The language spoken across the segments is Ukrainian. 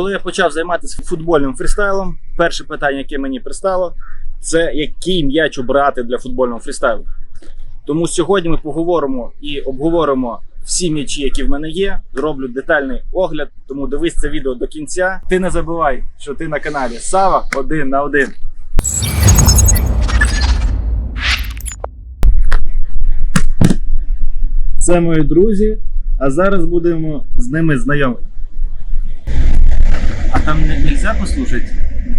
Коли я почав займатися футбольним фрістайлом, перше питання, яке мені пристало, це який м'яч обрати для футбольного фрістайлу. Тому сьогодні ми поговоримо і обговоримо всі м'ячі, які в мене є. Зроблю детальний огляд. Тому дивись це відео до кінця. Ти не забувай, що ти на каналі Сава один на один. Це мої друзі, а зараз будемо з ними знайомі. Там не, нельзя послушать?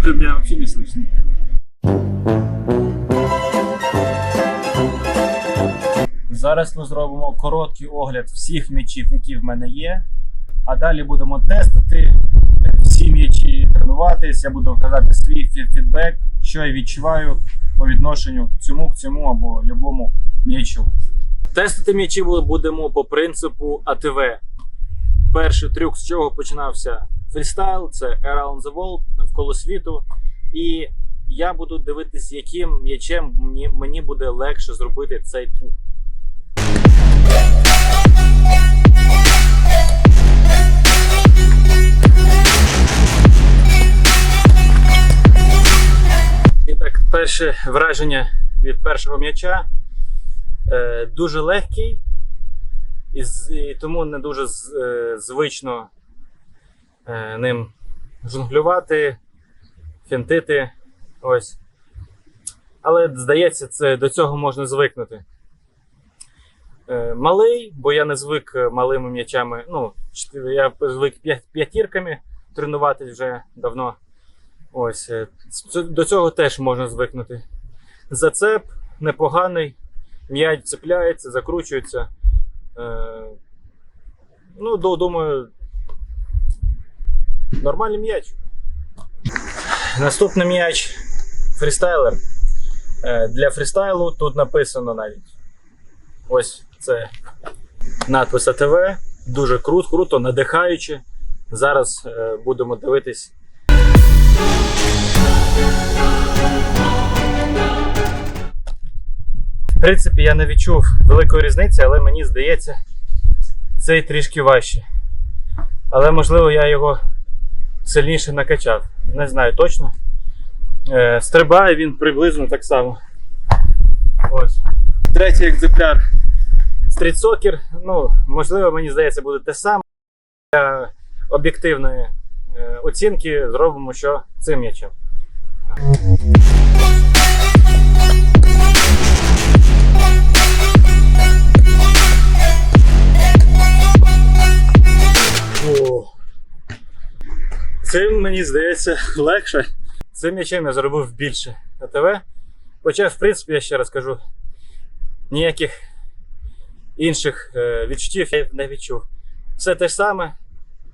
Уже меня вообще не слышно. Зараз ми зробимо короткий огляд всіх м'ячів, які в мене є. А далі будемо тестити всі м'ячі, тренуватись. Я буду казати свій фі- фідбек, що я відчуваю по відношенню цьому к цьому або любому м'ячу. Тестити м'ячі будемо по принципу АТВ. Перший трюк, з чого починався фрістайл, це Around the World навколо світу. І я буду дивитись, яким м'ячем мені, буде легше зробити цей трюк. І так, перше враження від першого м'яча е, дуже легкий, і, і тому не дуже з- е, звично ним жонглювати, фінтити. Ось. Але здається, це, до цього можна звикнути. Е, малий, бо я не звик е, малими м'ячами. Ну, я звик п'ятірками тренуватись вже давно. Ось. е, До цього теж можна звикнути. Зацеп непоганий, м'яч цепляється, закручується. Е, ну, думаю, нормальний м'яч. Наступний м'яч фрістайлер. Е, Для фрістайлу тут написано навіть. Ось це надпис АТВ. Дуже круто, круто, надихаюче. Зараз е, будемо дивитись. В принципі, я не відчув великої різниці, але мені здається, цей трішки важче. Але можливо я його сильніше накачав. Не знаю точно. Е, стрибає він приблизно так само. Ось. Третій екземпляр стрітсокер. Ну, можливо, мені здається, буде те саме. Для об'єктивної е, оцінки зробимо, що цим м'ячем. Цим мені здається легше. Цим м'ячем я зробив більше АТВ. Хоча, в принципі, я ще раз кажу, ніяких інших е, відчуттів я не відчув. Все те ж саме,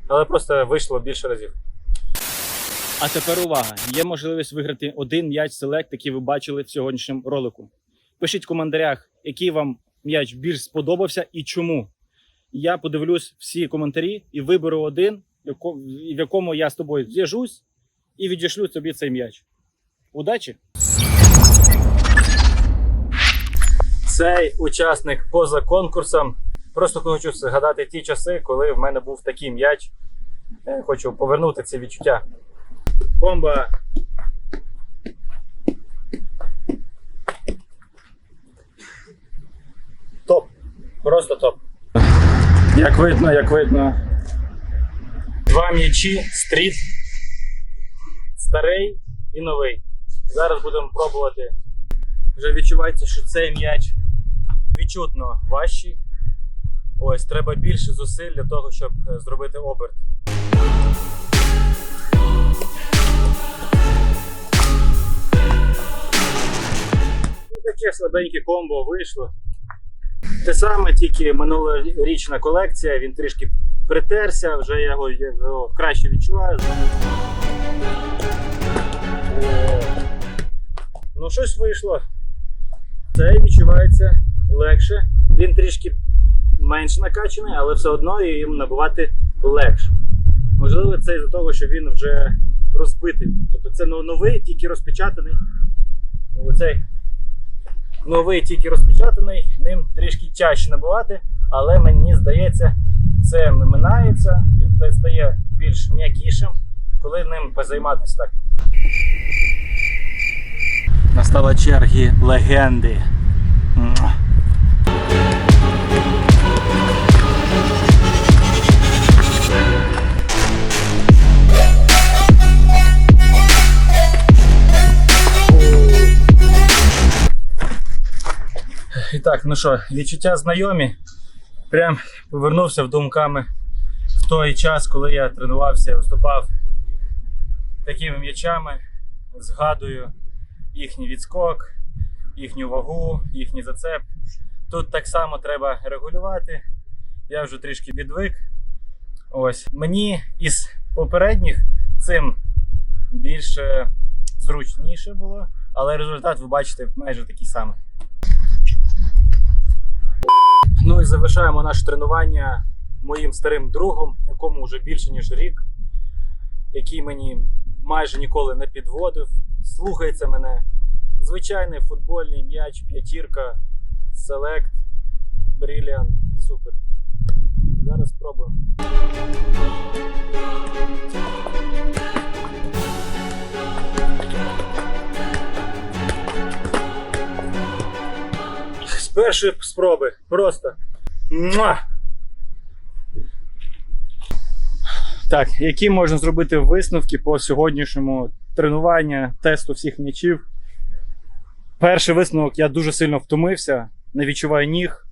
але просто вийшло більше разів. А тепер увага! Є можливість виграти один м'яч селект, який ви бачили в сьогоднішньому ролику. Пишіть в коментарях, який вам м'яч більш сподобався і чому. Я подивлюсь всі коментарі і виберу один, в якому я з тобою зв'яжусь і відішлю тобі цей м'яч. Удачі! Цей учасник поза конкурсом. Просто хочу згадати ті часи, коли в мене був такий м'яч. Е, Хочу повернути ці відчуття. Комба. Топ. Просто топ. Як видно, як видно. Два м'ячі, стріт. Старий і новий. Зараз будемо пробувати. Вже відчувається, що цей м'яч відчутно важчий. Ось треба більше зусиль для того, щоб е, зробити оберт. Ну, Таке слабеньке комбо вийшло. Те саме, тільки минулорічна колекція, він трішки притерся, вже я його, я його краще відчуваю. Ну, щось вийшло. Цей відчувається легше. Він трішки менш накачаний, але все одно їм набувати легше. Можливо, це із-за того, що він вже розбитий. Тобто це новий, тільки розпечатаний. Оцей новий, тільки розпечатаний, ним трішки тяжче набувати, але мені здається, це минається, він стає більш м'якішим коли ним позайматися так. Настала черги легенди. І так, ну що, відчуття знайомі. Прям повернувся думками в той час, коли я тренувався, виступав такими м'ячами. Згадую їхній відскок, їхню вагу, їхній зацеп. Тут так само треба регулювати. Я вже трішки відвик. Ось. Мені із попередніх цим більше зручніше було, але результат ви бачите майже такий самий. І завершаємо наше тренування моїм старим другом, якому вже більше ніж рік, який мені майже ніколи не підводив. Слухається мене. Звичайний футбольний м'яч, п'ятірка, селект, бріліан. Супер. Зараз спробуємо. З першої спроби. Просто. Муа! Так, які можна зробити висновки по сьогоднішньому тренуванню, тесту всіх м'ячів? Перший висновок я дуже сильно втомився, не відчуваю ніг.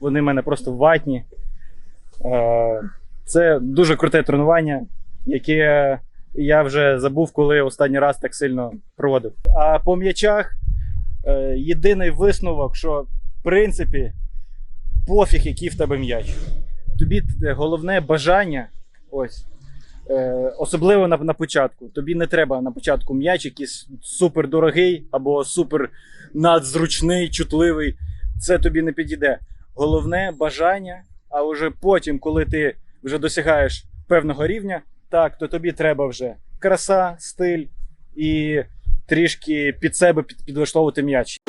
Вони в мене просто ватні. Е, Це дуже круте тренування, яке я вже забув, коли останній раз так сильно проводив. А по м'ячах е, єдиний висновок, що в принципі пофіг, який в тебе м'яч. Тобі головне бажання. Ось. Е, особливо на, на початку. Тобі не треба на початку м'яч якийсь супер дорогий або супер надзручний, чутливий. Це тобі не підійде. Головне бажання, а вже потім, коли ти вже досягаєш певного рівня, так, то тобі треба вже краса, стиль і трішки під себе під, підлаштовувати м'яч.